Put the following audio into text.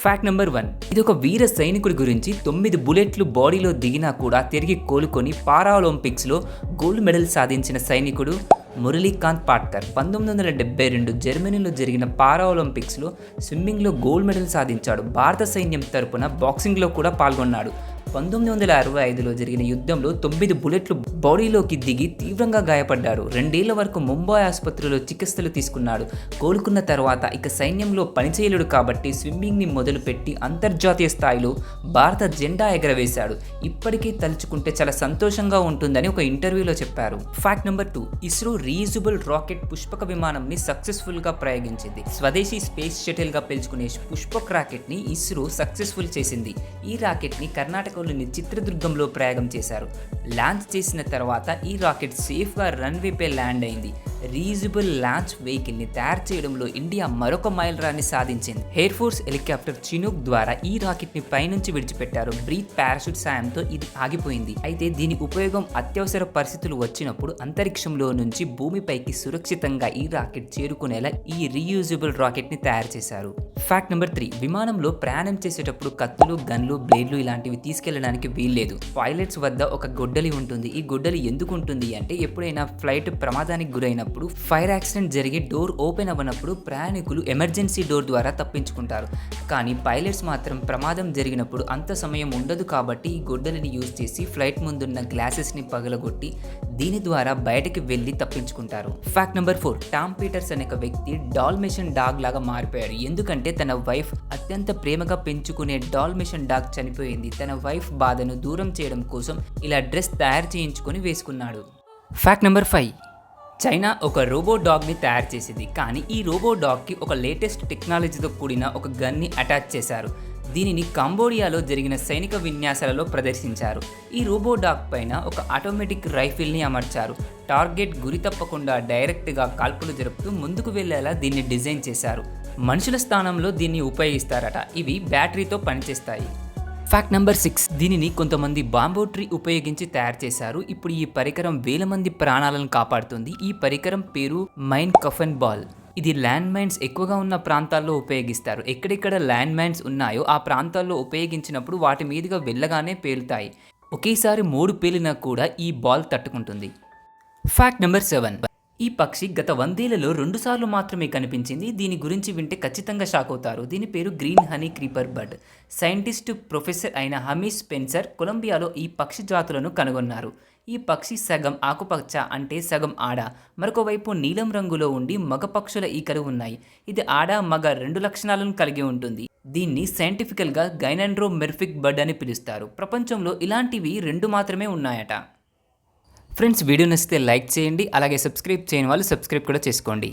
Fact number one ఇది ఒక వీర సైనికుడి గురించి తొమ్మిది బుల్లెట్లు బాడీలో దిగినా కూడా తిరిగి కోలుకొని పారాలింపిక్స్లో గోల్డ్ మెడల్ సాధించిన సైనికుడు మురళీకాంత్ పాట్కర్. పంతొమ్మిది వందల డెబ్బై రెండు జర్మనీలో జరిగిన పారాలింపిక్స్లో స్విమ్మింగ్లో గోల్డ్ మెడల్ సాధించాడు. భారత సైన్యం తరపున బాక్సింగ్లో కూడా పాల్గొన్నాడు. పంతొమ్మిది వందల అరవై ఐదులో జరిగిన యుద్ధంలో తొమ్మిది బుల్లెట్లు బాడీలోకి దిగి తీవ్రంగా గాయపడ్డాడు. రెండేళ్ళ వరకు ముంబై ఆసుపత్రిలో చికిత్సలు తీసుకున్నాడు. కోలుకున్న తర్వాత ఇక సైన్యంలో పనిచేయలేడు కాబట్టి స్విమ్మింగ్ని మొదలుపెట్టి అంతర్జాతీయ స్థాయిలో భారత జెండా ఎగరవేశాడు. ఇప్పటికీ తలుచుకుంటే చాలా సంతోషంగా ఉంటుందని ఒక ఇంటర్వ్యూలో చెప్పారు. Fact number two ISRO reusable rocket Pushpak విమానంని సక్సెస్ఫుల్గా ప్రయోగించింది. స్వదేశీ స్పేస్ షటిల్గా పిలుచుకునే పుష్పక్ రాకెట్ని ఇస్రో సక్సెస్ఫుల్ చేసింది. ఈ రాకెట్ని కర్ణాటకలోని చిత్రదుర్గంలో ప్రయాగం చేశారు. లాంచ్ చేసిన తర్వాత ఈ రాకెట్ సేఫ్గా రన్వేపై ల్యాండ్ అయింది. రీజబుల్ లాంచ్ వెహికల్ని తయారు చేయడంలో ఇండియా మరొక మైల్ రాన్ని సాధించింది. ఎయిర్ ఫోర్స్ హెలికాప్టర్ చినూక్ ద్వారా ఈ రాకెట్ని పైనుంచి విడిచిపెట్టారు. బ్రీత్ పారాషూట్ సాయంతో ఇది ఆగిపోయింది. అయితే దీని ఉపయోగం అత్యవసర పరిస్థితులు వచ్చినప్పుడు అంతరిక్షంలో నుంచి భూమిపైకి సురక్షితంగా ఈ రాకెట్ చేరుకునేలా ఈ రీయూజబుల్ రాకెట్ని తయారు చేశారు. ఫ్యాక్ట్ నెంబర్ త్రీ విమానంలో ప్రయాణం చేసేటప్పుడు కత్తులు గన్లు బ్లేడ్లు ఇలాంటివి తీసుకెళ్ళడానికి వీల్లేదు. పైలట్స్ వద్ద ఒక గుడ్డలి ఉంటుంది. ఈ గుడ్డలి ఎందుకు ఉంటుంది అంటే ఎప్పుడైనా ఫ్లైట్ ప్రమాదానికి గురైనప్పుడు ఫైర్ యాక్సిడెంట్ జరిగి డోర్ ఓపెన్ అవ్వనప్పుడు ప్రయాణికులు ఎమర్జెన్సీ డోర్ ద్వారా తప్పించుకుంటారు. కానీ పైలట్స్ మాత్రం ప్రమాదం జరిగినప్పుడు అంత సమయం ఉండదు కాబట్టి ఈ గొడ్డలిని యూజ్ చేసి ఫ్లైట్ ముందున్న గ్లాసెస్ని పగలగొట్టి దీని ద్వారా బయటకి వెళ్ళి తప్పించుకుంటారు. Fact number four Tom Peters అనే ఒక వ్యక్తి డాల్మేషన్ డాగ్ లాగా మారిపోయారు ఎందుకంటే తన వైఫ్ అత్యంత ప్రేమగా పెంచుకునే డాల్మేషన్ డాగ్ చనిపోయింది. తన వైఫ్ బాధను దూరం చేయడం కోసం ఇలా డ్రెస్ తయారు చేయించుకొని వేసుకున్నాడు. ఫ్యాక్ట్ నెంబర్ ఫైవ్ చైనా ఒక రోబో డాగ్ని తయారు చేసింది కానీ ఈ రోబో డాగ్కి ఒక లేటెస్ట్ టెక్నాలజీతో కూడిన ఒక గన్ని అటాచ్ చేశారు. దీనిని కంబోడియాలో జరిగిన సైనిక విన్యాసాలలో ప్రదర్శించారు. ఈ రోబో డాగ్ పైన ఒక ఆటోమేటిక్ రైఫిల్ని అమర్చారు. టార్గెట్ గురి తప్పకుండా డైరెక్ట్గా కాల్పులు జరుపుతూ ముందుకు వెళ్ళేలా దీన్ని డిజైన్ చేశారు. మనుషుల స్థానంలో దీన్ని ఉపయోగిస్తారట. ఇవి బ్యాటరీతో పనిచేస్తాయి. ఫ్యాక్ట్ నెంబర్ సిక్స్ దీనిని కొంతమంది బాంబో ట్రీ ఉపయోగించి తయారు చేశారు. ఇప్పుడు ఈ పరికరం వేల మంది ప్రాణాలను కాపాడుతుంది. ఈ పరికరం పేరు మైన్ కఫన్ బాల్. ఇది ల్యాండ్ మైన్స్ ఎక్కువగా ఉన్న ప్రాంతాల్లో ఉపయోగిస్తారు. ఎక్కడెక్కడ ల్యాండ్ మైన్స్ ఉన్నాయో ఆ ప్రాంతాల్లో ఉపయోగించినప్పుడు వాటి మీదుగా వెళ్ళగానే పేలుతాయి. ఒకేసారి మూడు పేలినా కూడా ఈ బాల్ తట్టుకుంటుంది. ఫ్యాక్ట్ నెంబర్ సెవెన్ ఈ పక్షి గత వందేళ్ళలో రెండుసార్లు మాత్రమే కనిపించింది. దీని గురించి వింటే ఖచ్చితంగా షాక్ అవుతారు. దీని పేరు green honey creeper bird. Scientist professor అయిన హమీస్ స్పెన్సర్ కొలంబియాలో ఈ పక్షి జాతులను కనుగొన్నారు. ఈ పక్షి సగం ఆకుపచ్చ అంటే సగం ఆడ. మరొకవైపు నీలం రంగులో ఉండి మగ పక్షుల ఈకలు ఉన్నాయి. ఇది ఆడ మగ రెండు లక్షణాలను కలిగి ఉంటుంది. దీన్ని సైంటిఫికల్గా గైనండ్రో మెర్ఫిక్ బర్డ్ అని పిలుస్తారు. ప్రపంచంలో ఇలాంటివి రెండు మాత్రమే ఉన్నాయట. ఫ్రెండ్స్ వీడియో నచ్చితే లైక్ చేయండి అలాగే సబ్స్క్రైబ్ చేయని వాళ్ళు సబ్స్క్రైబ్ కూడా చేసుకోండి.